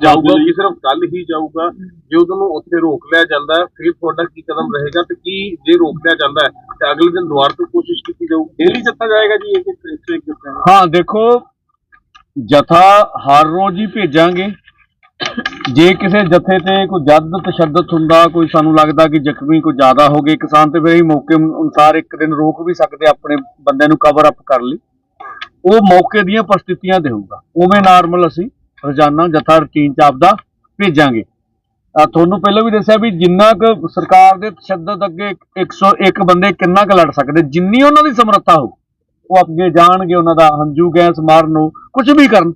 ਜਾਊਗਾ। ਕਿ ਸਿਰਫ ਕੱਲ ਹੀ ਜਾਊਗਾ। ਜੇ ਉਹਨੂੰ ਉੱਥੇ ਰੋਕ ਲਿਆ ਜਾਂਦਾ ਫਿਰ ਤੁਹਾਡਾ ਕੀ ਕਦਮ ਰਹੇਗਾ ਤੇ ਕੀ ਜੇ ਰੋਕ ਲਿਆ ਜਾਂਦਾ ਤੇ ਅਗਲੇ ਦਿਨ ਦੁਬਾਰਾ ਤੋਂ ਕੋਸ਼ਿਸ਼ ਕੀਤੀ ਜਾਊ। ਡੇਲੀ ਜੱਤਾ ਜਾਏਗਾ ਜੀ ਇੱਕ ਇੱਕ ਇੱਕ ਜੱਥਾ ਹਾਂ? ਦੇਖੋ ਜਥਾ ਹਰ ਰੋਜ਼ ਹੀ ਭੇਜਾਂਗੇ। ਜੇ ਕਿਸੇ ਜਥੇ ਤੇ ਕੋਈ ਜਦ ਤਸ਼ੱਦਦ ਹੁੰਦਾ ਕੋਈ ਸਾਨੂੰ ਲੱਗਦਾ ਕਿ ਜ਼ਖਮੀ ਕੋਈ ਜ਼ਿਆਦਾ ਹੋ ਗਏ ਕਿਸਾਨ ਤੇ ਫਿਰ ਮੌਕੇ ਅਨੁਸਾਰ ਇੱਕ ਦਿਨ ਰੋਕ ਵੀ ਸਕਦੇ ਆਪਣੇ ਬੰਦੇ ਨੂੰ ਕਵਰ ਅਪ ਕਰ ਲਈ। ਉਹ ਮੌਕੇ ਦੀਆਂ ਪ੍ਰਸਥਿਤੀਆਂ ਦੇਊਗਾ ਉਵੇਂ ਨਾਰਮਲ ਅਸੀਂ ਰੋਜ਼ਾਨਾ ਜਥਾ ਰੁਟੀਨ ਚ ਆਪਦਾ ਭੇਜਾਂਗੇ। ਆ ਤੁਹਾਨੂੰ ਪਹਿਲਾਂ ਵੀ ਦੱਸਿਆ ਵੀ ਜਿੰਨਾ ਕੁ ਸਰਕਾਰ ਦੇ ਤਸ਼ੱਦਦ ਅੱਗੇ 101 ਬੰਦੇ ਕਿੰਨਾ ਕੁ ਲੜ ਸਕਦੇ, ਜਿੰਨੀ ਉਹਨਾਂ ਦੀ ਸਮਰੱਥਾ ਹੋ ਉਹ ਅੱਗੇ ਜਾਣਗੇ, ਉਹਨਾਂ ਦਾ ਹੰਝੂ, ਗੈਸ ਮਾਰਨ ਨੂੰ ਕੁਝ ਵੀ ਕਰਨ।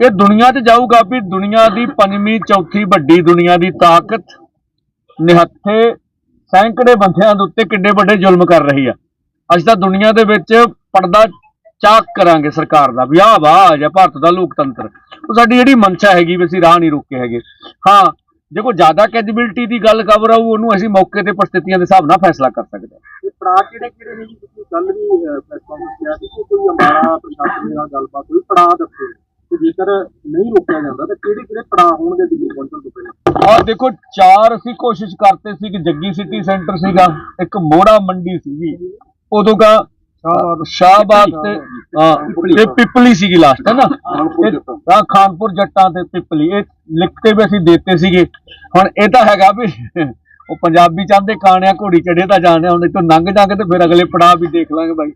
ਇਹ ਦੁਨੀਆ 'ਚ ਜਾਊਗਾ ਵੀ ਦੁਨੀਆ ਦੀ ਪੰਜਵੀਂ, ਚੌਥੀ ਵੱਡੀ ਦੁਨੀਆ ਦੀ ਤਾਕਤ ਨਿਹੱਥੇ ਸੈਂਕੜੇ ਬੰਦਿਆਂ ਦੇ ਉੱਤੇ ਕਿੱਡੇ ਵੱਡੇ ਜ਼ੁਲਮ ਕਰ ਰਹੀ ਆ। ਅੱਜ ਤਾਂ ਦੁਨੀਆ ਦੇ ਵਿੱਚ ਪਰਦਾ ਚਾਕ ਕਰਾਂਗੇ ਸਰਕਾਰ ਦਾ ਵੀ ਆਹ ਵਾਹ ਜਾਂ ਭਾਰਤ ਦਾ ਲੋਕਤੰਤਰ। ਉਹ ਸਾਡੀ ਜਿਹੜੀ ਮਨਸ਼ਾ ਹੈਗੀ ਵੀ ਅਸੀਂ ਰਾਹ ਨਹੀਂ ਰੋਕੇ ਹੈਗੇ। ਹਾਂ ਜੇ ਕੋਈ ਜ਼ਿਆਦਾ ਕੈਜੀਬਿਲਟੀ ਦੀ ਗੱਲ ਕਵਰ ਆਊ ਉਹਨੂੰ ਅਸੀਂ ਮੌਕੇ ਤੇ ਪ੍ਰਸਥਿਤੀਆਂ ਦੇ ਹਿਸਾਬ ਨਾਲ ਫੈਸਲਾ ਕਰ ਸਕਦੇ ਹਾਂ। ਇਹ ਪੜਾਅ ਕਿਹੜੇ ਕਿਹੜੇ ਨੇ ਜੀ? ਤੁਸੀਂ ਕੱਲ ਵੀ ਪ੍ਰੈਸ ਕਾਨਫਰੰਸ ਕਿਹਾ ਸੀ ਕਿ ਕੋਈ ਅੰਬਾਲਾ ਪ੍ਰਸ਼ਾਸਨ ਨਾਲ ਗੱਲਬਾਤ ਹੋਈ ਪੜਾਅ ਦੱਸੋ। ਤੇ ਜੇਕਰ ਨਹੀਂ ਰੋਕਿਆ ਜਾਂਦਾ ਤਾਂ ਕਿਹੜੇ ਕਿਹੜੇ ਪੜਾਅ ਹੋਣਗੇ ਦਿੱਲੀ ਪਹੁੰਚਣ ਤੋਂ ਪਹਿਲਾਂ? ਔਰ ਦੇਖੋ ਚਾਰ ਅਸੀਂ ਕੋਸ਼ਿਸ਼ ਕਰਤੇ ਸੀ ਕਿ ਜੱਗੀ ਸਿਟੀ ਸੈਂਟਰ ਸੀਗਾ ਇੱਕ ਮੋੜਾ ਮੰਡੀ ਸੀਗੀ। ਉਦੋਂ ਕਾ ਸ਼ਾਹਬਾਦ ਤੇ ਹਾਂ ਤੇ ਪਿਪਲੀ। ਸੀਗੀ ਲਾਸਟ ਹੈ ਨਾ? ਇਹ- ਹਾਂ ਖਾਨਪੁਰ ਜੱਟਾਂ ਤੇ ਪਿਪਲੀ। ਇਹ ਲਿਖਤੇ ਵੀ ਅਸੀਂ ਦਿੱਤੇ ਸੀਗੇ। ਹੁਣ ਇਹ ਤਾਂ ਹੈਗਾ ਵੀ ਉਹ ਪੰਜਾਬੀ ਚਾਹੁੰਦੇ ਕਾਣਿਆ ਘੋੜੀ ਚੜੇ ਤਾਂ ਜਾਣਿਆ ਹੁਣ ਇੱਥੋਂ ਲੰਘ ਜਾਗੇ ਤੇ ਫਿਰ ਅਗਲੇ ਪੜਾਅ ਵੀ ਦੇਖ ਲਾਂਗੇ ਬਾਈ।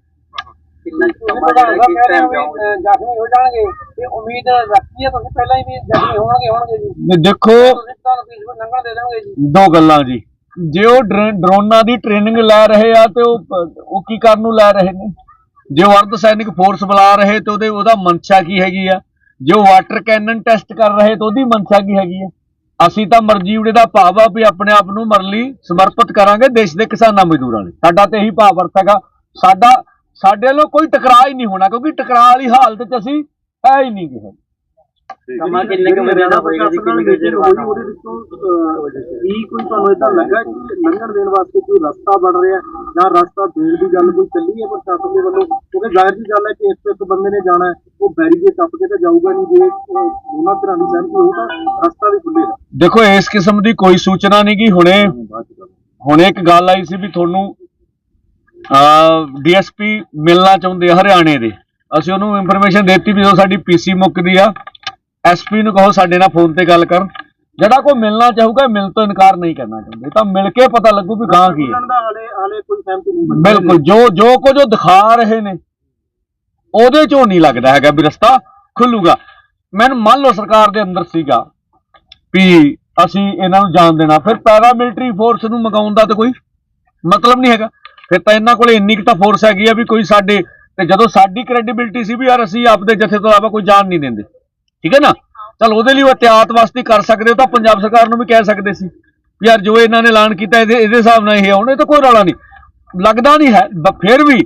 ਜ਼ਖਮੀ ਹੋ ਜਾਣਗੇ। ਤੇ ਉਮੀਦ ਰੱਖੀ ਹੈ ਤੁਸੀਂ ਪਹਿਲਾਂ ਹੀ ਵੀ ਜ਼ਖਮੀ ਹੋਣਗੇ ਹੋਣਗੇ ਜੀ। ਵੀ ਦੇਖੋ ਦੋ ਗੱਲਾਂ ਜੀ। ਜੇ ਉਹ ਡਰ- ਡਰੋਨਾਂ ਦੀ ਟ੍ਰੇਨਿੰਗ ਲੈ ਰਹੇ ਆ ਤੇ ਉਹ ਉਹ ਕੀ ਕਰਨ ਨੂੰ ਲੈ ਰਹੇ ਨੇ? ਜੇ ਉਹ ਅਰਧ ਸੈਨਿਕ ਫੋਰਸ ਬੁਲਾ ਰਹੇ ਤੇ ਉਹਦੇ, ਉਹਦਾ ਮਨਸ਼ਾ ਕੀ ਹੈਗੀ ਆ? ਜੇ ਉਹ ਵਾਟਰ ਕੈਨਨ ਟੈਸਟ ਕਰ ਰਹੇ ਤੇ ਉਹਦੀ ਮਨਸ਼ਾ ਕੀ ਹੈਗੀ ਆ? ਅਸੀਂ ਤਾਂ ਮਰਜੀਵੜੇ ਦਾ ਭਾਵ ਆ ਵੀ ਆਪਣੇ ਆਪ ਨੂੰ ਮਰਲੀ ਸਮਰਪਿਤ ਕਰਾਂਗੇ ਦੇਸ਼ ਦੇ ਕਿਸਾਨਾਂ ਮਜ਼ਦੂਰਾਂ ਲਈ। ਸਾਡਾ ਤੇ ਇਹੀ ਭਾਵ ਅਰਥ ਹੈਗਾ। ਸਾਡਾ, ਸਾਡੇ ਵੱਲੋਂ ਕੋਈ ਟਕਰਾਅ ਹੀ ਨਹੀਂ ਹੋਣਾ ਕਿਉਂਕਿ ਟਕਰਾਅ ਵਾਲੀ ਹਾਲਤ 'ਚ ਅਸੀਂ ਹੈ ਹੀ ਨਹੀਂ ਕਿਸੇ ਸਮਾਂ ਕਿੰਨੇ ਕੁ ਵਜੇ ਦਾ ਹੋਏਗਾ ਜੀ, ਕਿੰਨੀ ਕੁ ਦੇਰ ਬਾਅਦ? ਉਹਦੇ ਵਿੱਚੋਂ ਕੀ ਕੋਈ ਤੁਹਾਨੂੰ ਇਦਾਂ ਲੱਗਾ ਕਿ ਲੰਘਣ ਦੇਣ ਵਾਸਤੇ ਕੋਈ ਰਸਤਾ ਬਣ ਰਿਹਾ ਜਾਂ ਰਸਤਾ ਦੇਣ ਦੀ ਗੱਲ ਕੋਈ ਚੱਲੀ ਹੈ ਪ੍ਰਸ਼ਾਸਨ ਦੇ ਵੱਲੋਂ? ਕਿਉਂਕਿ ਜ਼ਾਹਿਰ ਜੀ ਗੱਲ ਹੈ ਕਿ ਇੱਕ ਇੱਕ ਬੰਦੇ ਨੇ ਜਾਣਾ ਉਹ ਬੈਰੀਕੇਡ ਟੱਪ ਕੇ ਤਾਂ ਜਾਊਗਾ ਨਹੀਂ ਜੇ ਅਹ, ਦੋਨਾਂ ਤਰ੍ਹਾਂ ਦੀ ਸਹਿਮਤੀ ਹੋਊ ਤਾਂ ਰਸਤਾ ਵੀ ਖੁੱਲੇਗਾ ਦੇਖੋ ਇਸ ਕਿਸਮ ਦੀ ਕੋਈ ਸੂਚਨਾ ਨਹੀਂ ਗੀ ਹੁਣੇ ਹੁਣ ਇੱਕ ਗੱਲ ਆਈ ਸੀ ਵੀ ਤੁਹਾਨੂੰ ਡੀਐਸਪੀ ਮਿਲਣਾ ਚਾਹੁੰਦੇ ਆ ਹਰਿਆਣੇ ਦੇ। ਅਸੀਂ ਉਹਨੂੰ ਇਨਫੋਰਮੇਸ਼ਨ ਦਿੱਤੀ ਵੀ ਜਦੋਂ ਸਾਡੀ ਪੀਸੀ ਮੁੱਕਦੀ ਆ। ਐਸਪੀ ਨੂੰ ਕਹੋ ਸਾਡੇ ਨਾਲ ਫੋਨ ਤੇ ਗੱਲ ਕਰਨ। ਜਿਹੜਾ ਕੋਈ ਮਿਲਣਾ ਚਾਹੂਗਾ ਮਿਲ ਤੋਂ ਇਨਕਾਰ ਨਹੀਂ ਕਰਨਾ ਚਾਹੁੰਦੇ। ਤਾਂ ਮਿਲ ਕੇ ਪਤਾ ਲੱਗੂ ਵੀ ਗਾਂ ਕੀ ਹੈ। ਬਿਲਕੁਲ ਜੋ ਜੋ ਕੁਝ ਉਹ ਦਿਖਾ ਰਹੇ ਨੇ ਉਹਦੇ ਚੋਂ ਨਹੀਂ ਲੱਗਦਾ ਹੈਗਾ ਵੀ ਰਸਤਾ ਖੁੱਲੂਗਾ। ਮੈਨੂੰ ਮੰਨ ਲਓ ਸਰਕਾਰ ਦੇ ਅੰਦਰ ਸੀਗਾ ਵੀ ਅਸੀਂ ਇਹਨਾਂ ਨੂੰ ਜਾਣ ਦੇਣਾ। ਫਿਰ ਪੈਰਾਮਿਲਟਰੀ ਫੋਰਸ ਨੂੰ ਮੰਗਾਉਣ ਦਾ ਤਾਂ ਕੋਈ ਮਤਲਬ ਨਹੀਂ ਹੈਗਾ। ਫਿਰ ਤਾਂ ਇਹਨਾਂ ਕੋਲੇ ਇੰਨੀ ਕੁ ਤਾਂ ਫੋਰਸ ਹੈਗੀ ਆ ਵੀ ਕੋਈ ਸਾਡੇ ਤੇ ਜਦੋਂ ਸਾਡੀ ਕ੍ਰੈਡੀਬਿਲਟੀ ਸੀ ਵੀ ਯਾਰ ਅਸੀਂ ਆਪਦੇ ਜਥੇ ਤੋਂ ਇਲਾਵਾ ਕੋਈ ਜਾਣ ਨਹੀਂ ਦਿੰਦੇ। ਠੀਕ ਹੈ ਨਾ? ਚਲ ਉਹਦੇ ਲਈ ਉਹ ਇhtiyat ਵਾਸਤੇ ਕਰ ਸਕਦੇ ਹੋ, ਤਾਂ ਪੰਜਾਬ ਸਰਕਾਰ ਨੂੰ ਵੀ ਕਹਿ ਸਕਦੇ ਸੀ ਵੀ ਯਾਰ ਜੋ ਇਹਨਾਂ ਨੇ ਐਲਾਨ ਕੀਤਾ ਇਹਦੇ ਇਹਦੇ ਹਿਸਾਬ ਨਾਲ ਇਹ ਆਉਣੇ ਤਾਂ ਕੋਈ ਰੌਲਾ ਨਹੀਂ। ਲੱਗਦਾ ਨਹੀਂ ਹੈ ਫਿਰ ਵੀ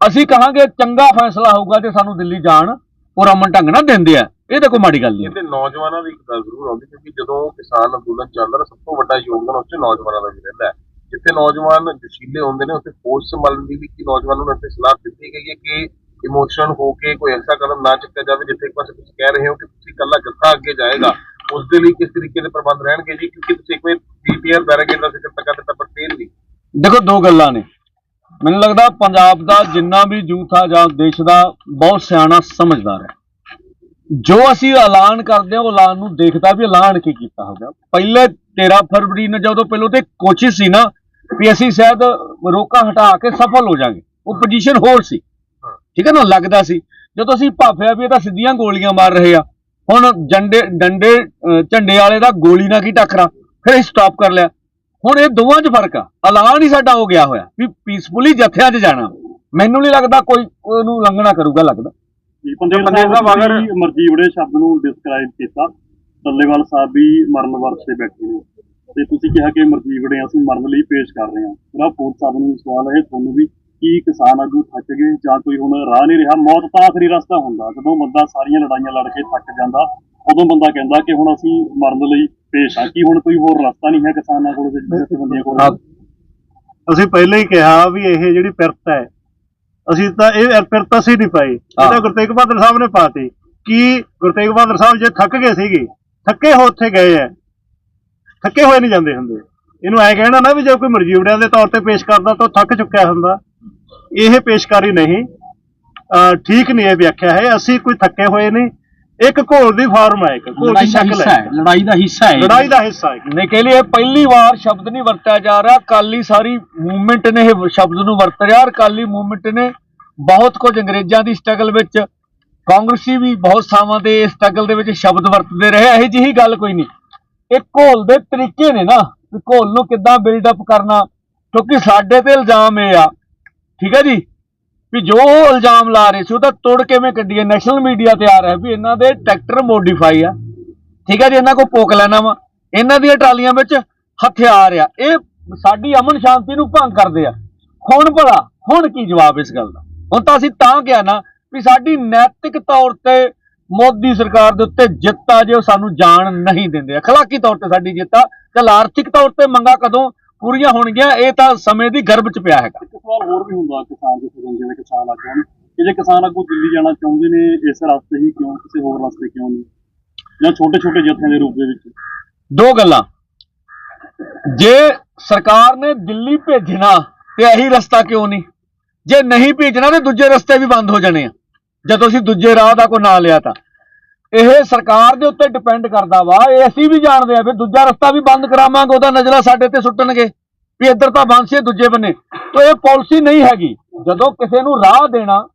ਅਸੀਂ ਕਹਾਂਗੇ ਚੰਗਾ ਫੈਸਲਾ ਹੋਊਗਾ ਤੇ ਸਾਨੂੰ ਦਿੱਲੀ ਜਾਣ, ਉਹ ਰਮਨ ਢੰਗ ਨਾਲ ਦਿੰਦੇ ਆ। ਇਹ ਤਾਂ ਕੋਈ ਮਾੜੀ ਗੱਲ ਨਹੀਂ ਇਹਦੇ ਨੌਜਵਾਨਾਂ ਦੀ ਇੱਕ ਗੱਲ ਜ਼ਰੂਰ ਆਉਂਦੀ, ਕਿਉਂਕਿ ਜਦੋਂ ਕਿਸਾਨ ਅੰਦੋਲਨ ਚੱਲਦਾ ਤਾਂ ਸਭ ਤੋਂ ਵੱਡਾ ਯੋਗਦਾਨ ਉਸ 'ਚ ਨੌਜਵਾਨਾਂ ਦਾ ਵੀ ਰਹਿੰਦਾ ਹੈ। ਜਿੱਥੇ ਨੌਜਵਾਨ ਜਸ਼ੀਲੇ ਹੁੰਦੇ ਨੇ, ਉੱਥੇ ਫੋਰਸ ਸੰਭਾਲਣ ਦੀ ਵੀ ਨੌਜਵਾਨਾਂ ਨੂੰ ਇੱਥੇ ਸਲਾਹ ਦਿੱਤੀ ਗਈ ਹੈ ਕਿ ਇਮੋਸ਼ਨਲ ਹੋ ਕੇ ਕੋਈ ਐਸਾ ਕਦਮ ਨਾ ਚੁੱਕਿਆ ਜਾਵੇ ਜਿੱਥੇ ਇੱਕ ਪਾਸੇ ਤੁਸੀਂ ਕਹਿ ਰਹੇ ਹੋ ਕਿ ਤੁਸੀਂ ਇਕੱਲਾ ਜੱਥਾ ਅੱਗੇ ਜਾਏਗਾ ਉਸ ਦੇ ਲਈ ਕਿਸ ਤਰੀਕੇ ਦੇ ਪ੍ਰਬੰਧ ਰਹਿਣਗੇ ਜੀ? ਕਿਉਂਕਿ ਤੁਸੀਂ ਇੱਕ ਵਾਰ ਪੀਪੀਆਰ ਬੈਰੀਕੇਡ ਦਾ ਜ਼ਿਕਰ ਤਾਂ ਦਿੱਤਾ ਪਰ ਫੇਰ ਵੀ। ਦੇਖੋ, ਦੋ ਗੱਲਾਂ ਨੇ। ਮੈਨੂੰ ਲੱਗਦਾ ਪੰਜਾਬ ਦਾ ਜਿੰਨਾ ਵੀ ਯੂਥ ਆ ਜਾਂ ਦੇਸ਼ ਦਾ, ਬਹੁਤ ਸਿਆਣਾ ਸਮਝਦਾਰ ਹੈ। ਜੋ ਅਸੀਂ ਐਲਾਨ ਕਰਦੇ ਹਾਂ, ਉਹ ਐਲਾਨ ਨੂੰ ਦੇਖਦਾ ਵੀ ਐਲਾਨ ਕੀ ਕੀਤਾ ਹੋਗਾ ਪਹਿਲੇ 13 ਫਰਵਰੀ ਨੂੰ ਜਦੋਂ ਪਹਿਲੋਂ ਤੇ ਕੋਸ਼ਿਸ਼ ਸੀ ਨਾ ਵੀ ਅਸੀਂ ਸ਼ਾਇਦ ਰੋਕਾ ਹਟਾ ਕੇ ਸਫਲ ਹੋ ਜਾਾਂਗੇ ਉਹ ਪੋਜੀਸ਼ਨ ਹੋਰ ਸੀ। ਠੀਕ ਹੈ ਨਾ ਲੱਗਦਾ ਸੀ। ਜਦੋਂ ਅਸੀਂ ਭਾਫਿਆ ਵੀ ਇਹ ਤਾਂ ਸਿੱਧੀਆਂ ਗੋਲੀਆਂ ਮਾਰ ਰਹੇ ਆ ਹੁਣ ਜੰਡੇ ਡੰਡੇ ਝੰਡੇ ਵਾਲੇ ਦਾ ਗੋਲੀ ਨਾਲ ਕੀ ਟੱਕਰਾ ਫਿਰ ਅਸੀਂ ਸਟਾਪ ਕਰ ਲਿਆ। ਹੁਣ ਇਹ ਦੋਵਾਂ 'ਚ ਫ਼ਰਕ ਆ। ਐਲਾਨ ਹੀ ਸਾਡਾ ਹੋ ਗਿਆ ਹੋਇਆ ਵੀ ਪੀਸਫੁਲੀ ਜਥਿਆਂ 'ਚ ਜਾਣਾ। ਮੈਨੂੰ ਨਹੀਂ ਲੱਗਦਾ ਕੋਈ ਉਹਨੂੰ ਉਲੰਘਣਾ ਕਰੂਗਾ ਲੱਗਦਾ। ਜੀ ਪੰਦੇਰ ਸਾਹਿਬ ਅਗਰ ਮਰਜੀਵੜੇ ਸ਼ਬਦ ਨੂੰ ਡਿਸਕ੍ਰਾਈਬ ਕੀਤਾ। ਟੱਲੇਵਾਲ ਸਾਹਿਬ ਵੀ ਮਰਨ ਵਰਤ ਤੇ ਬੈਠੇ ਨੇ। ਤੇ ਤੁਸੀਂ ਕਿਹਾ ਕਿ ਮਰਜੀਵੜੇ ਅਸੀਂ ਮਰਨ ਲਈ ਪੇਸ਼ ਕਰ ਰਹੇ ਹਾਂ। ਮੇਰਾ ਫੋਰਥ ਸਾਹਿਬ ਨੂੰ ਸਵਾਲ ਹੈ ਤੁਹਾਨੂੰ ਵੀ ਕੀ ਕਿਸਾਨ ਆਗੂ ਥੱਕ ਗਏ ਜਾਂ ਕੋਈ ਹੁਣ ਰਾਹ ਨਹੀਂ ਰਿਹਾ ਮੌਤ ਤਾਂ ਆਖਰੀ ਰਸਤਾ ਹੁੰਦਾ। ਜਦੋਂ ਬੰਦਾ ਸਾਰੀਆਂ ਲੜਾਈਆਂ ਲੜ ਕੇ ਥੱਕ ਜਾਂਦਾ ਉਦੋਂ ਬੰਦਾ ਕਹਿੰਦਾ ਕਿ ਹੁਣ ਅਸੀਂ ਮਰਨ ਲਈ ਪੇਸ਼ ਆ। ਕੀ ਹੁਣ ਕੋਈ ਹੋਰ ਰਸਤਾ ਨਹੀਂ ਹੈ ਕਿਸਾਨਾਂ ਕੋਲ ਤੇ ਜਥੇਬੰਦੀਆਂ ਕੋਲ? ਅਸੀਂ ਪਹਿਲਾਂ ਹੀ ਕਿਹਾ ਵੀ ਇਹ ਜਿਹੜੀ ਪਿਰਤ ਹੈ ਅਸੀਂ ਤਾਂ ਇਹ ਪਿਰਤ ਅਸੀਂ ਨਹੀਂ ਪਾਈ। ਇਹ ਤਾਂ ਗੁਰਤੇਗ ਬਹਾਦਰ ਸਾਹਿਬ ਨੇ ਪਾਤੀ। ਕੀ ਗੁਰਤੇਗ ਬਹਾਦਰ ਸਾਹਿਬ ਜੇ ਥੱਕ ਗਏ ਸੀਗੇ ਥੱਕੇ ਹੋ ਉੱਥੇ ਗਏ ਆ ਥੱਕੇ ਹੋਏ ਨਹੀਂ ਜਾਂਦੇ ਹੁੰਦੇ। ਇਹਨੂੰ ਐ ਕਹਿਣਾ ਨਾ ਵੀ ਜੇ ਕੋਈ ਮਰਜੀਵੜਿਆਂ ਦੇ ਤੌਰ ਤੇ ਪੇਸ਼ ਕਰਦਾ ਤਾਂ ਥੱਕ ਚੁੱਕਿਆ ਹੁੰਦਾ। ਇਹ ਪੇਸ਼ਕਾਰੀ ਨਹੀਂ। ਠੀਕ ਨਹੀਂ ਇਹ ਵਿਆਖਿਆ ਹੈ। ਅਸੀਂ ਕੋਈ ਥੱਕੇ ਹੋਏ ਨਹੀਂ। ਇੱਕ ਘੋਲ ਦੀ ਫਾਰਮ ਹੈ ਇੱਕ। ਘੋਲ ਦੀ ਦਾ ਸ਼ਕਲ ਹੈ ਲੜਾਈ ਦਾ ਹਿੱਸਾ ਹੈ। ਲੜਾਈ ਦਾ ਹਿੱਸਾ ਹੈ। ਨੇ ਕੇ ਲਈ ਇਹ ਪਹਿਲੀ ਵਾਰ ਸ਼ਬਦ ਨਹੀਂ ਵਰਤਿਆ ਜਾ ਰਿਹਾ। ਕਾਲੀ ਸਾਰੀ ਮੂਵਮੈਂਟ ਨੇ ਇਹ ਸ਼ਬਦ ਨੂੰ ਵਰਤ ਰਿਹਾ ਔਰ ਕਾਲੀ ਮੂਵਮੈਂਟ ਨੇ ਬਹੁਤ ਕੁਝ ਅੰਗਰੇਜ਼ਾਂ ਦੀ ਸਟਰਗਲ ਵਿੱਚ ਕਾਂਗਰਸੀ ਵੀ ਬਹੁਤ ਤੇ ਇਸ ਸਟਰਗਲ ਦੇ ਵਿੱਚ ਸ਼ਬਦ ਵਰਤਦੇ ਰਹੇ। ਇਹੋ ਜਿਹੀ ਗੱਲ ਕੋਈ ਨਹੀਂ। ਇਹ ਘੋਲ ਦੇ ਤਰੀਕੇ ਨੇ ਨਾ ਘੋਲ ਨੂੰ ਕਿੱਦਾਂ ਬਿਲਡ ਅਪ ਕਰਨਾ। ਕਿਉਂਕਿ ਸਾਡੇ ਤੇ ਇਲਜ਼ਾਮ ਇਹ ਆ ਠੀਕ ਹੈ ਜੀ? ਵੀ ਜੋ ਉਹ ਇਲਜ਼ਾਮ ਲਾ ਰਹੇ ਸੀ ਉਹਦਾ ਤੋੜ ਕਿਵੇਂ ਕੱਢੀਏ ਨੈਸ਼ਨਲ ਮੀਡੀਆ ਤੇ ਆ ਰਿਹਾ ਵੀ ਇਹਨਾਂ ਦੇ ਟਰੈਕਟਰ ਮੋਡੀਫਾਈ ਆ। ਠੀਕ ਹੈ ਜੀ? ਇਹਨਾਂ ਕੋਲ ਪੋਕ ਲੈਣਾ ਵਾ। ਇਹਨਾਂ ਦੀਆਂ ਟਰਾਲੀਆਂ ਵਿੱਚ ਹਥਿਆਰ ਆ। ਇਹ ਸਾਡੀ ਅਮਨ ਸ਼ਾਂਤੀ ਨੂੰ ਭੰਗ ਕਰਦੇ ਆ। ਹੁਣ ਭਲਾ, ਹੁਣ ਕੀ ਜਵਾਬ ਇਸ ਗੱਲ ਦਾ? ਹੁਣ ਤਾਂ ਅਸੀਂ ਤਾਂ ਕਿਹਾ ਨਾ ਵੀ ਸਾਡੀ ਨੈਤਿਕ ਤੌਰ ਤੇ ਮੋਦੀ ਸਰਕਾਰ ਦੇ ਉੱਤੇ ਜਿੱਤ ਆ ਜੇ ਉਹ ਸਾਨੂੰ ਜਾਣ ਨਹੀਂ ਦਿੰਦੇ। ਅਖਲਾਕੀ ਤੌਰ ਤੇ ਸਾਡੀ ਜਿੱਤ ਆ। ਚੱਲ ਆਰਥਿਕ ਤੌਰ ਤੇ ਮੰਗਾ ਕਦੋਂ ਪੂਰੀਆਂ ਹੋਣਗੀਆਂ ਇਹ ਤਾਂ ਸਮੇਂ ਦੀ ਗਰਭ ਚ ਪਿਆ ਹੈਗਾ। ਇੱਕ ਸਵਾਲ ਹੋਰ ਵੀ ਹੁੰਦਾ ਕਿਸਾਨ ਦੇ ਸਰੰਜੇ ਦੇ ਕਿਸਾਨ ਆਗੂ ਨੂੰ ਕਿ ਜੇ ਕਿਸਾਨ ਆਗੂ ਦਿੱਲੀ ਜਾਣਾ ਚਾਹੁੰਦੇ ਨੇ ਇਸ ਰਸਤੇ ਹੀ ਕਿਉਂ ਕਿਸੇ ਹੋਰ ਰਸਤੇ ਕਿਉਂ ਨਹੀਂ? ਜਾਂ ਛੋਟੇ ਛੋਟੇ ਜਥਿਆਂ ਦੇ ਰੂਪ ਦੇ ਵਿੱਚ? ਦੋ ਗੱਲਾਂ। ਜੇ ਸਰਕਾਰ ਨੇ ਦਿੱਲੀ ਭੇਜਣਾ ਤੇ ਇਹੀ ਰਸਤਾ ਕਿਉਂ ਨਹੀਂ? ਜੇ ਨਹੀਂ ਭੇਜਣਾ ਤੇ ਦੂਜੇ ਰਸਤੇ ਵੀ ਬੰਦ ਹੋ ਜਾਣੇ ਆ। ਜਦੋਂ ਅਸੀਂ ਦੂਜੇ ਰਾਹ ਦਾ ਕੋਈ ਨਾਂ ਲਿਆ ਤਾਂ। ਇਹ ਸਰਕਾਰ ਦੇ ਉੱਤੇ ਡਿਪੈਂਡ ਕਰਦਾ ਵਾ ਇਹ ਅਸੀਂ ਵੀ ਜਾਣਦੇ ਆ ਫਿਰ ਦੂਜਾ ਰਸਤਾ ਵੀ ਬੰਦ ਕਰਾਵਾਂਗੇ ਉਹਦਾ ਨਜ਼ਰਾ ਸਾਡੇ ਤੇ ਸੁੱਟਣਗੇ ਵੀ ਇੱਧਰ ਤਾਂ ਬੰਦ ਸੀ ਦੂਜੇ ਬੰਨੇ ਤਾਂ ਇਹ ਪਾਲਿਸੀ ਨਹੀਂ ਹੈਗੀ ਜਦੋਂ ਕਿਸੇ ਨੂੰ ਰਾਹ ਦੇਣਾ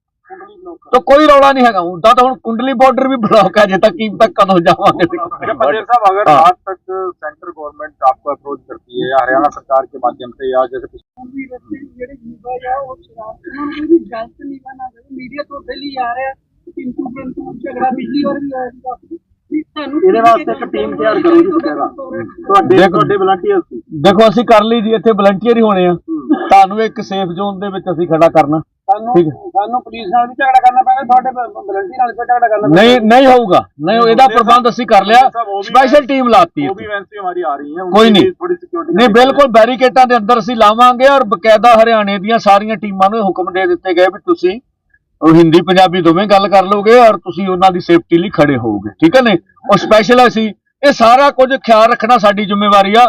ਤਾਂ ਕੋਈ ਰੌਲਾ ਨਹੀਂ ਹੈਗਾ ਹੁੰਦਾ ਤਾਂ ਹੁਣ ਕੁੰਡਲੀ ਬਾਰਡਰ ਵੀ ਬਲੌਕ ਹੈ ਜੇ ਤੱਕ ਕੀ ਤੱਕ ਕਦੋਂ ਜਾਵਾਂਗੇ अच्छा पंडित साहब अगर हाँ। आज तक सेंट्रल गवर्नमेंट आपको अप्रोच करती है या हरियाणा सरकार के माध्यम से या जैसे पिछले ਵੀ ਬੱਚੇ ਜਿਹੜੇ ਜੀਵਾ ਜਾਂ ਉਹ ਸ਼ਰਾਬ ਉਹਨਾਂ ਨੂੰ ਕੋਈ ਗਲਤ ਨਹੀਂ ਬਣਾ ਦੇ ਮੀਡੀਆ ਤੋਂ ਦਿੱਲੀ ਆ ਰਿਹਾ ਪਿੰਟੂ ਪਿੰਟੂ ਝਗੜਾ ਪਿਛਲੀ ਵਾਰ ਵੀ ਹੋਇਆ ਸੀ ਕਾਫੀ ਵੀ ਤੁਹਾਨੂੰ ਇਹਦੇ ਵਾਸਤੇ ਇੱਕ ਟੀਮ ਤਿਆਰ ਕਰੋ ਜੀ ਬਕਾਇਦਾ। ਤੁਹਾਡੇ ਦੇਖੋ- ਤੁਹਾਡੇ ਵਲੰਟੀਅਰ ਸੀ ਦੇਖੋ ਅਸੀਂ ਕਰ ਲਈ ਜੀ ਇੱਥੇ ਵਲੰਟੀਅਰ ਹੀ ਹੋਣੇ ਆ ਤੁਹਾਨੂੰ ਇੱਕ ਸੇਫ ਜ਼ੋਨ ਦੇ ਵਿੱਚ ਅਸੀਂ ਖੜਾ ਕਰਨਾ ਸਾਨੂੰ ਠੀਕ ਸਾਨੂੰ ਪੁਲਿਸ ਨਾਲ ਵੀ ਝਗੜਾ ਕਰਨਾ ਪੈਣਾ ਤੁਹਾਡੇ ਵਲੰਟੀ ਨਾਲ ਵੀ ਝਗੜਾ ਕਰਨਾ ਪੈਣਾ ਨਹੀਂ ਨਹੀਂ ਹੋਊਗਾ ਨਹੀਂ ਇਹਦਾ ਪ੍ਰਬੰਧ ਅਸੀਂ ਕਰ ਲਿਆ ਸਾਹਿਬ, ਉਹ ਵੀ ਸਪੈਸ਼ਲ ਟੀਮ ਲਾਤੀ वो ਇੱਥੇ। भी वैसे हमारी आ रही है कोई उनकी नहीं। भी थोड़ी सिक्योरिटी ਨਹੀਂ ਬਿਲਕੁਲ ਬੈਰੀਕੇਟਾਂ ਦੇ ਅੰਦਰ ਅਸੀਂ ਲਾਵਾਂਗੇ ਔਰ ਬਕਾਇਦਾ ਹਰਿਆਣੇ ਦੀਆਂ ਸਾਰੀਆਂ ਟੀਮਾਂ ਨੂੰ ਇਹ ਹੁਕਮ ਦੇ ਦਿੱਤੇ ਗਏ ਵੀ ਤੁਸੀਂ ਉਹ ਹਿੰਦੀ ਪੰਜਾਬੀ ਦੋਵੇਂ ਗੱਲ ਕਰ ਲਓਗੇ ਔਰ ਤੁਸੀਂ ਉਹਨਾਂ ਦੀ ਸੇਫਟੀ ਲਈ ਖੜੇ ਹੋਵੋਗੇ ਠੀਕ ਹੈ ਨੇ ਉਹ ਸਪੈਸ਼ਲ ਅਸੀਂ। ਇਹ ਸਾਰਾ ਕੁਝ ਖਿਆਲ ਰੱਖਣਾ ਸਾਡੀ ਜ਼ਿੰਮੇਵਾਰੀ ਆ।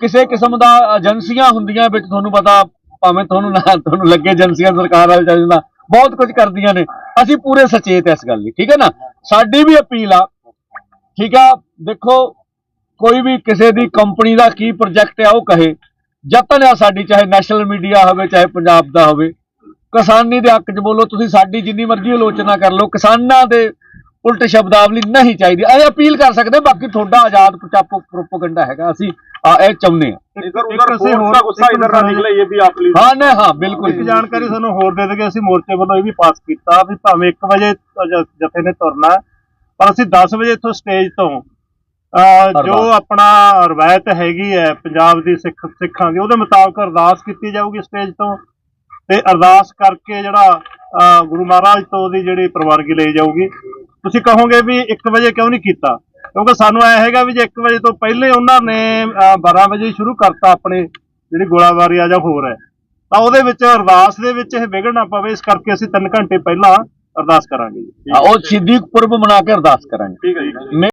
ਕਿਸੇ ਕਿਸਮ ਦਾ ਏਜੰਸੀਆਂ ਹੁੰਦੀਆਂ ਵਿੱਚ ਤੁਹਾਨੂੰ ਪਤਾ, ਭਾਵੇਂ ਤੁਹਾਨੂੰ ਨਾ ਤੁਹਾਨੂੰ ਲੱਗੇ ਏਜੰਸੀਆਂ ਸਰਕਾਰ ਵਾਲੇ ਚੱਲ ਬਹੁਤ ਕੁਝ ਕਰਦੀਆਂ ਨੇ। ਅਸੀਂ ਪੂਰੇ ਸਚੇਤ ਇਸ ਗੱਲ ਲਈ, ਠੀਕ ਹੈ ਨਾ? ਸਾਡੀ ਵੀ ਅਪੀਲ ਆ, ਠੀਕ ਆ? ਦੇਖੋ, ਕੋਈ ਵੀ ਕਿਸੇ ਦੀ ਕੰਪਨੀ ਦਾ ਕੀ ਪ੍ਰੋਜੈਕਟ ਆ, ਉਹ ਕਹੇ। ਯਤਨ ਆ ਸਾਡੀ, ਚਾਹੇ ਨੈਸ਼ਨਲ ਮੀਡੀਆ ਹੋਵੇ, ਚਾਹੇ ਪੰਜਾਬ ਦਾ ਹੋਵੇ। ਕਿਸਾਨੀ ਦੇ ਹੱਕ 'ਚ ਬੋਲੋ ਤੁਸੀਂ ਸਾਡੀ ਜਿੰਨੀ ਮਰਜ਼ੀ ਆਲੋਚਨਾ ਕਰ ਲਓ ਕਿਸਾਨਾਂ ਦੇ ਉਲਟ ਸ਼ਬਦਾਵਲੀ ਨਹੀਂ ਚਾਹੀਦੀ। ਐ ਅਪੀਲ ਕਰ ਸਕਦੇ ਬਾਕੀ ਤੁਹਾਡਾ ਆਜ਼ਾਦ ਪਚਾਪੋ ਪ੍ਰੋਪਗੈਂਡਾ ਹੈਗਾ ਅਸੀਂ ਇਹ ਚਾਹੁੰਦੇ ਆ ਹਾਂ ਨਾ ਹਾਂ ਬਿਲਕੁਲ ਇੱਕ ਜਾਣਕਾਰੀ ਸਾਨੂੰ ਹੋਰ ਦੇ ਦੇਗੇ ਅਸੀਂ ਮੋਰਚੇ ਵੱਲੋਂ ਇਹ ਵੀ ਪਾਸ ਕੀਤਾ ਵੀ ਭਾਵੇਂ 1 ਵਜੇ ਜਥੇ ਨੇ ਤੁਰਨਾ ਪਰ ਅਸੀਂ 10 ਵਜੇ ਇੱਥੋਂ ਸਟੇਜ ਤੋਂ ਜੋ ਆਪਣਾ ਰਵਾਇਤ ਹੈਗੀ ਹੈ ਪੰਜਾਬ ਦੀ ਸਿੱਖ ਸਿੱਖਾਂ ਦੀ ਉਹਦੇ ਮੁਤਾਬਕ ਅਰਦਾਸ ਕੀਤੀ ਜਾਊਗੀ ਸਟੇਜ ਤੋਂ। ਤੇ ਅਰਦਾਸ ਕਰਕੇ ਜਿਹੜਾ ਗੁਰੂ ਮਹਾਰਾਜ ਤੋਂ ਉਹਦੀ ਜਿਹੜੀ ਪ੍ਰਵਾਨਗੀ ਲਈ ਜਾਊਗੀ। ਤੁਸੀਂ ਕਹੋਗੇ ਵੀ 1 ਵਜੇ ਕਿਉਂ ਨਹੀਂ ਕੀਤਾ? ਕਿਉਂਕਿ ਸਾਨੂੰ ਆਇਆ ਹੈਗਾ ਵੀ ਜੇ 1 ਵਜੇ ਤੋਂ ਪਹਿਲੇ ਉਹਨਾਂ ਨੇ 12 ਵਜੇ ਸ਼ੁਰੂ ਕਰਤਾ ਆਪਣੇ ਜਿਹੜੀ ਗੋਲਾਬਾਰੀ ਆ ਜਾਂ ਹੋਰ ਹੈ ਤਾਂ ਉਹਦੇ ਵਿੱਚ ਅਰਦਾਸ ਦੇ ਵਿੱਚ ਇਹ ਵਿਗੜਨਾ ਪਵੇ। ਇਸ ਕਰਕੇ ਅਸੀਂ 3 ਘੰਟੇ ਪਹਿਲਾਂ ਅਰਦਾਸ ਕਰਾਂਗੇ ਉਹ ਸਿੱਧੀ ਪੁਰਬ ਮਨਾ ਕੇ ਅਰਦਾਸ ਕਰਾਂਗੇ। ਠੀਕ ਹੈ ਜੀ।